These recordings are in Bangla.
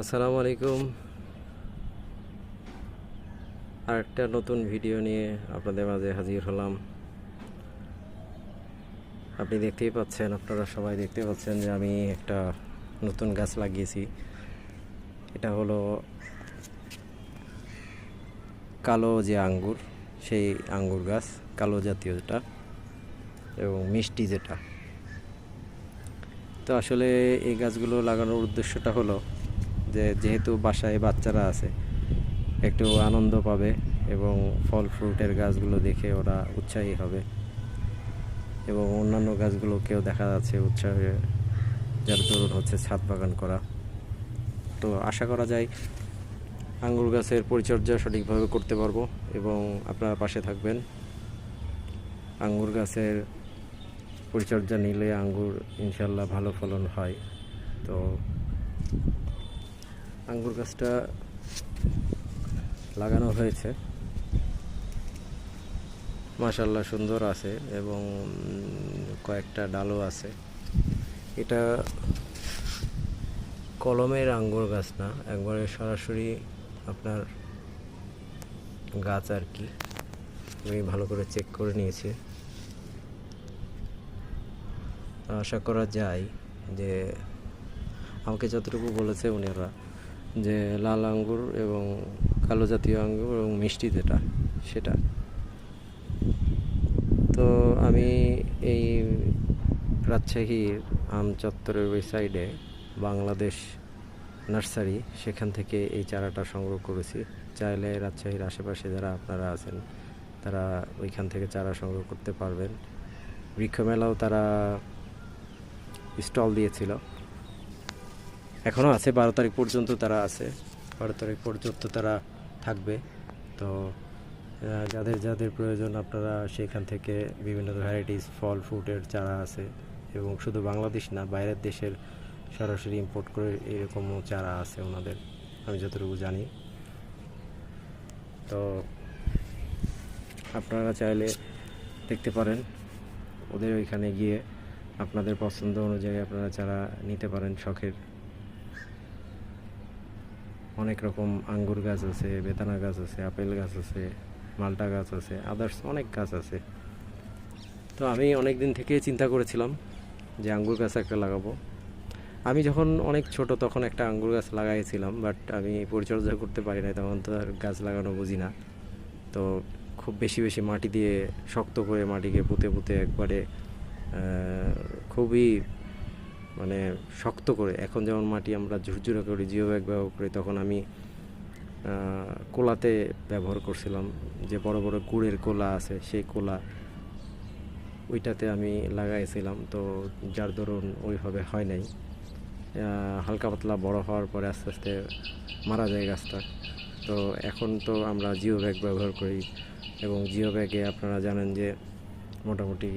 আসসালামু আলাইকুম। আরেকটা নতুন ভিডিও নিয়ে আপনাদের মাঝে হাজির হলাম। আপনি দেখতেই পাচ্ছেন, আপনারা সবাই দেখতে পাচ্ছেন যে আমি একটা নতুন গাছ লাগিয়েছি। এটা হলো কালো যে আঙ্গুর, সেই আঙ্গুর গাছ, কালো জাতীয় যেটা এবং মিষ্টি যেটা। তো আসলে এই গাছগুলো লাগানোর উদ্দেশ্যটা হলো যে যেহেতু বাসায় বাচ্চারা আছে, একটু আনন্দ পাবে এবং ফল, ফ্রুটের গাছগুলো দেখে ওরা উৎসাহী হবে। এবং অন্যান্য গাছগুলোকেও দেখা যাচ্ছে উৎসাহে, যার দরুন হচ্ছে ছাদ বাগান করা। তো আশা করা যায় আঙ্গুর গাছের পরিচর্যা সঠিকভাবে করতে পারব এবং আপনারা পাশে থাকবেন। আঙ্গুর গাছের পরিচর্যা নিলে আঙ্গুর ইনশাল্লাহ ভালো ফলন হয়। তো আঙ্গুর গাছটা লাগানো হয়েছে। মাশাল্লাহ সুন্দর আছে এবং কয়েকটা ডালও আছে। এটা কলমের আঙ্গুর গাছ না, একবারে সরাসরি আপনার গাছ আর কি। আমি ভালো করে চেক করে নিয়েছি। আশা করা যায় যে আমাকে যতটুকু বলেছে ওনারা যে লাল আঙ্গুর এবং কালো জাতীয় আঙ্গুর এবং মিষ্টি যেটা, সেটা। তো আমি এই রাজশাহীর আম চত্বরের ওই সাইডে বাংলাদেশ নার্সারি, সেখান থেকে এই চারাটা সংগ্রহ করেছি। চাইলে রাজশাহীর আশেপাশে যারা আপনারা আছেন, তারা ওইখান থেকে চারা সংগ্রহ করতে পারবেন। বৃক্ষমেলাও তারা স্টল দিয়েছিল। এখনও আছে, বারো তারিখ পর্যন্ত তারা আছে। বারো তারিখ পর্যন্ত তারা থাকবে। তো যাদের যাদের প্রয়োজন আপনারা সেখান থেকে বিভিন্ন ভ্যারাইটিস ফল ফ্রুটের চারা আছে এবং শুধু বাংলাদেশ না, বাইরের দেশের সরাসরি ইম্পোর্ট করে এরকমও চারা আছে ওনাদের। আমি যতটুকু জানি। তো, আপনারা চাইলে দেখতে পারেন, ওদের ওইখানে গিয়ে আপনাদের পছন্দ অনুযায়ী আপনারা চারা নিতে পারেন শখের। অনেক রকম আঙ্গুর গাছ আছে, বেদানা গাছ আছে, আপেল গাছ আছে, মালটা গাছ আছে আদার্স অনেক গাছ আছে। তো আমি অনেক দিন থেকে চিন্তা করেছিলাম যে আঙ্গুর গাছ একটা লাগাবো। আমি যখন অনেক ছোট তখন একটা আঙ্গুর গাছ লাগাইছিলাম বাট আমি পরিচর্যা করতে পারি না তখন তো আর গাছ লাগানো বুঝি না। তো খুব বেশি বেশি মাটি দিয়ে শক্ত করে মাটিকে পুঁতে পুঁতে একবারে খুবই মানে শক্ত করে। এখন যেমন মাটি আমরা ঝুরঝুরে করি জিও ব্যাগ ব্যবহার করি, তখন আমি কোলাতে ব্যবহার করছিলাম। যে বড় বড় গুড়ের কোলা আছে, সেই কোলা ওইটাতে আমি লাগাইছিলাম। তো যার দরুন ওইভাবে হয় নাই। হালকা পাতলা বড় হওয়ার পরে আস্তে আস্তে মারা যায় গাছটা। তো এখন তো আমরা জিও ব্যাগ ব্যবহার করি এবং জিও ব্যাগে আপনারা জানেন যে মোটামুটি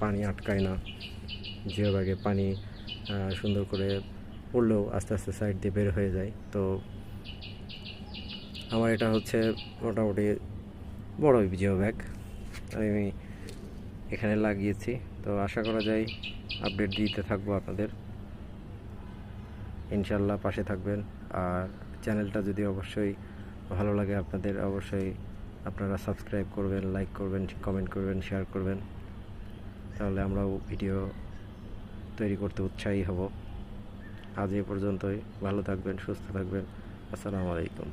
পানি আটকায় না। জিও পানি সুন্দর করে পড়লেও আস্তে আস্তে সাইড দিয়ে বের হয়ে যায়। তো আমার এটা হচ্ছে মোটামুটি বড় জিও ব্যাগ। আমি এখানে লাগিয়েছি। তো আশা করা যায় আপডেট দিতে থাকব আপনাদের। ইনশাল্লাহ পাশে থাকবেন। আর চ্যানেলটা যদি অবশ্যই ভালো লাগে আপনাদের, অবশ্যই আপনারা সাবস্ক্রাইব করবেন, লাইক করবেন, কমেন্ট করবেন, শেয়ার করবেন। তাহলে আমরাও ভিডিও তৈরি করতে উৎসাহী হব। আজ এ পর্যন্তই। ভালো থাকবেন সুস্থ থাকবেন। আসসালামু আলাইকুম।